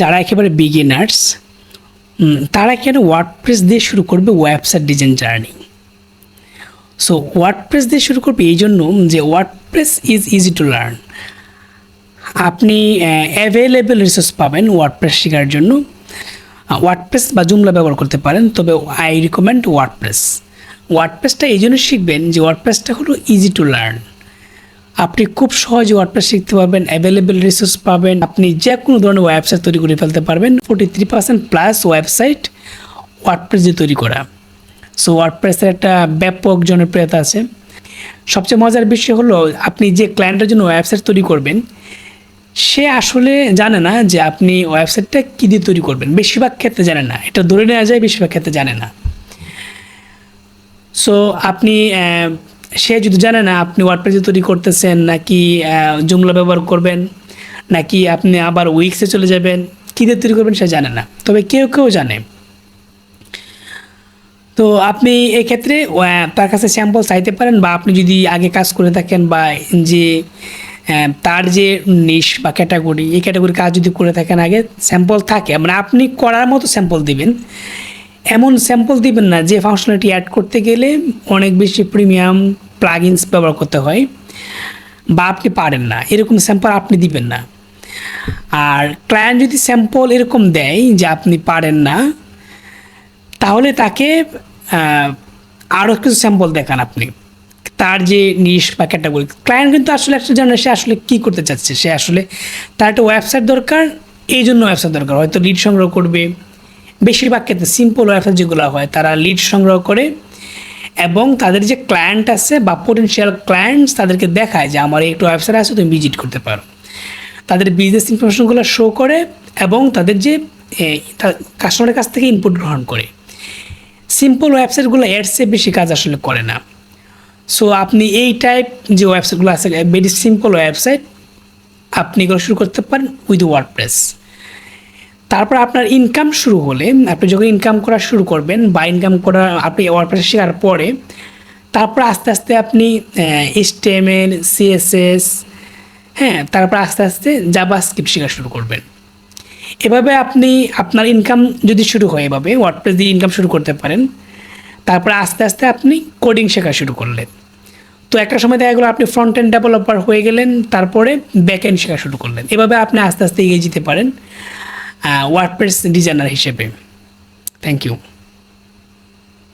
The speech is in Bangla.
যারা একেবারে বিগিনার্স তারা এখানে ওয়ার্ডপ্রেস দিয়ে শুরু করবে website design journey so WordPress দিয়ে শুরু করবে এই জন্য যে WordPress is easy to learn আপনি অ্যাভেলেবেল রিসোর্স পাবেন ওয়ার্ডপ্রেস শেখার জন্য। ওয়ার্ডপ্রেস বা জুমলা ব্যবহার করতে পারেন, তবে আই রিকমেন্ড ওয়ার্ডপ্রেস ওয়ার্ডপ্রেসটা এই জন্য শিখবেন যে ওয়ার্ডপ্রেসটা হলো ইজি টু লার্ন আপনি খুব সহজে ওয়ার্ডপ্রেস শিখতে পারবেন অ্যাভেলেবেল রিসোর্স পাবেন, আপনি যে কোনো ধরনের ওয়েবসাইট তৈরি করে ফেলতে পারবেন forty three percent plus website WordPress দিয়ে তৈরি করা। সো ওয়ার্ডপ্রেসের একটা ব্যাপক জনপ্রিয়তা আছে। সবচেয়ে মজার বিষয় হলো, আপনি যে ক্লায়েন্টের জন্য ওয়েবসাইট তৈরি করবেন, সে আসলে জানে না যে আপনি ওয়েবসাইটটা কী দিয়ে তৈরি করবেন। বেশিরভাগ ক্ষেত্রে জানে না। এটা ধরে নেওয়া যায়, বেশিরভাগ ক্ষেত্রে জানে না। সো আপনি সে যদি জানে না আপনি ওয়ার্ডপ্রেসে তৈরি করতেছেন, নাকি জুমলা ব্যবহার করবেন, নাকি আপনি আবার উইক্সে চলে যাবেন, কী দিয়ে তৈরি করবেন সে জানে না। তবে কেউ কেউ জানে। তো আপনি এক্ষেত্রে তার কাছে স্যাম্পল চাইতে পারেন বা আপনি যদি আগে কাজ করে থাকেন বা যে তার যে নিশ বা ক্যাটাগরি এই ক্যাটাগরি কাজ যদি করে থাকেন আগে স্যাম্পল থাকে। মানে আপনি করার মতো স্যাম্পল দিবেন। এমন স্যাম্পল দিবেন না যে ফাংশনালিটি অ্যাড করতে গেলে অনেক বেশি প্রিমিয়াম প্লাগইনস ব্যবহার করতে হয় বা আপনি পারেন না, এরকম স্যাম্পল আপনি দিবেন না। আর ক্লায়েন্ট যদি স্যাম্পল এরকম দেয় যে আপনি পারেন না, তাহলে তাকে আরও কিছু স্যাম্পল দেখান আপনি। তার যে নিশ বা ক্যাটাগরি ক্লায়েন্ট কিন্তু আসলে একটা জানে সে আসলে কী করতে চাচ্ছে। সে আসলে তার একটা ওয়েবসাইট দরকার, এই জন্য ওয়েবসাইট দরকার। হয়তো লিড সংগ্রহ করবে, বেশিরভাগ ক্ষেত্রে সিম্পল ওয়েবসাইট যেগুলো হয়, তারা লিড সংগ্রহ করে এবং তাদের যে ক্লায়েন্ট আছে বা পোটেনশিয়াল ক্লায়েন্টস তাদেরকে দেখায় যে আমার একটু ওয়েবসাইট আছে, তুমি ভিজিট করতে পারো। তাদের বিজনেস ইনফরমেশনগুলো শো করে এবং তাদের যে কাস্টমারের কাছ থেকে ইনপুট গ্রহণ করে। সিম্পল ওয়েবসাইটগুলো এডসে বেশি কাজ আসলে করে না। সো আপনি এই টাইপ যে ওয়েবসাইটগুলো আছে ভেরি সিম্পল ওয়েবসাইট আপনি এগুলো শুরু করতে পারেন উইথ ওয়ার্ডপ্রেস তারপর আপনার ইনকাম শুরু হলে, আপনি যখন ইনকাম করা শুরু করবেন বা ইনকাম করা আপনি ওয়ার্ডপ্রেস শেখার পরে, তারপর আস্তে আস্তে আপনি এসটিএমএল সিএসএস হ্যাঁ তারপর আস্তে আস্তে জাবা স্ক্রিপ্ট শেখা শুরু করবেন। এভাবে আপনি আপনার ইনকাম যদি শুরু হয় এভাবে ওয়ার্ডপ্রেস দিয়ে ইনকাম শুরু করতে পারেন, তারপরে আস্তে আস্তে আপনি কোডিং শেখা শুরু করলেন। তো একটা সময় দেখা গেলো আপনি ফ্রন্ট এন্ড ডেভেলপার হয়ে গেলেন, তারপরে ব্যাক এন্ড শেখা শুরু করলেন। এভাবে আপনি আস্তে আস্তে এগিয়ে যেতে পারেন। ওয়ার্ডপ্রেস ডিজাইনার হিসেবে। Thank you